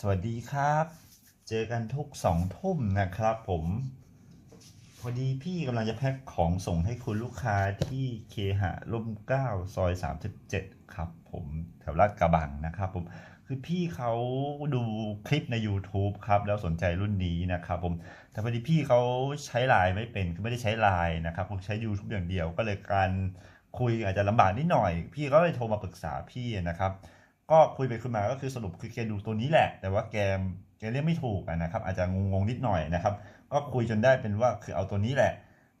สวัสดีครับ เจอกันทุกสองทุ่มนะครับผม พอดีพี่กำลังจะแพ็คของส่งให้คุณลูกค้าที่เคหะร่มเก้าซอย 37 ครับผมแถวลาดกระบังนะครับผม คือพี่เขาดูคลิปใน YouTube ครับ แล้วสนใจรุ่นนี้นะครับผม แต่พอดีพี่เขาใช้ไลน์ไม่เป็นคือไม่ได้ใช้ไลน์นะครับผมใช้ YouTube อย่างเดียวก็เลยการคุยอาจจะลำบากนิดหน่อย พี่ก็เลยโทรมาปรึกษาพี่นะครับ ก็คุยไปคุยมาก็คือสรุปคือแกดูตัวนี้แหละ แต่ว่าแกแกเรียกไม่ถูกนะครับ อาจจะงงๆนิดหน่อยนะครับ ก็คุยจนได้เป็นว่าคือเอาตัวนี้แหละ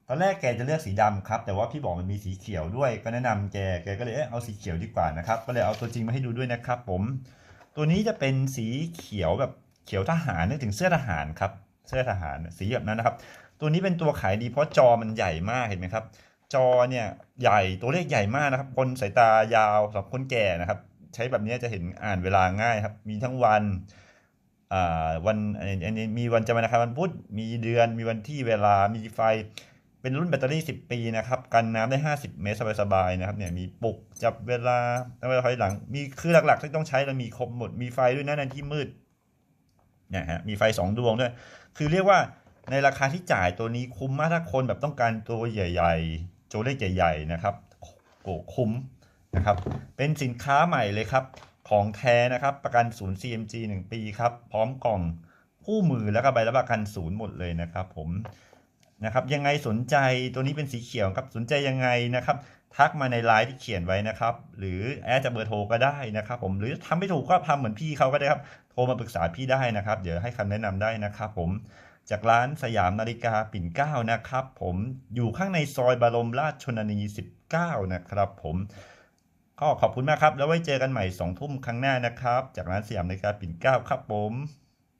ตอนแรกแกจะเลือกสีดำครับ แต่ว่าพี่บอกมันมีสีเขียวด้วย ก็แนะนำแกแกก็เลยเอ๊ะเอาสีเขียวดีกว่านะครับ ก็เลยเอาตัวจริงมาให้ดูด้วยนะครับ ผม ตัวนี้จะเป็นสีเขียวแบบเขียวทหารนึกถึงเสื้อทหารครับเสื้อทหารสีแบบนั้นนะครับ ตัวนี้เป็นตัวขายดีเพราะจอมันใหญ่มากเห็นไหมครับจอเนี่ยใหญ่ตัวเลขใหญ่มากนะครับ คนสายตายาวสำหรับคนแก่นะครับ ใช้แบบนี้จะเห็นอ่านเวลาง่ายครับ มีทั้งวันอ่าวันอันนี้มีวันจันทร์วันอังคารวันพุธมีเดือนมีวันที่เวลามีไฟ เป็นรุ่นแบตเตอรี่ 10 ปีนะครับ กันน้ำได้ 50 เมตรสบายๆนะครับเนี่ยมีปลุกจับเวลาตั้งเวลาถอยหลัง มีคือหลักๆที่ต้องใช้แล้วมีครบหมดมีไฟด้วยนะในที่มืดเนี่ยฮะมีไฟ 2 ดวงด้วย คือเรียกว่าในราคาที่จ่ายตัวนี้คุ้มมากถ้าคนแบบต้องการตัวใหญ่ ๆ โจเลขใหญ่ ๆ นะครับโอ้คุ้ม นะครับ เป็นสินค้าใหม่เลยครับ ของแท้นะครับ ประกันศูนย์ CMG 1 ปีครับ พร้อมกล่องคู่มือแล้วก็ใบรับประกันศูนย์หมดเลยนะครับ ผมนะครับยังไงสนใจตัวนี้เป็นสีเขียวครับสนใจยังไงนะครับ ทักมาในไลน์ที่เขียนไว้นะครับ หรือแอดจะเบอร์โทรก็ได้นะครับ ผมหรือทำไม่ถูกก็ทำเหมือนพี่เขาก็ได้ครับโทรมาปรึกษาพี่ได้นะครับ เดี๋ยวให้คำแนะนำได้นะครับ ผมจากร้านสยามนาฬิกาปิ่นเก้านะครับ ผมอยู่ข้างในซอยบารมราชชนนี 19 นะครับ ผม ก็ขอบคุณมากครับ แล้วไว้เจอกันใหม่2ทุ่มครั้งหน้านะครับ จากร้านสยามนาการปิ่นเกล้าครับผม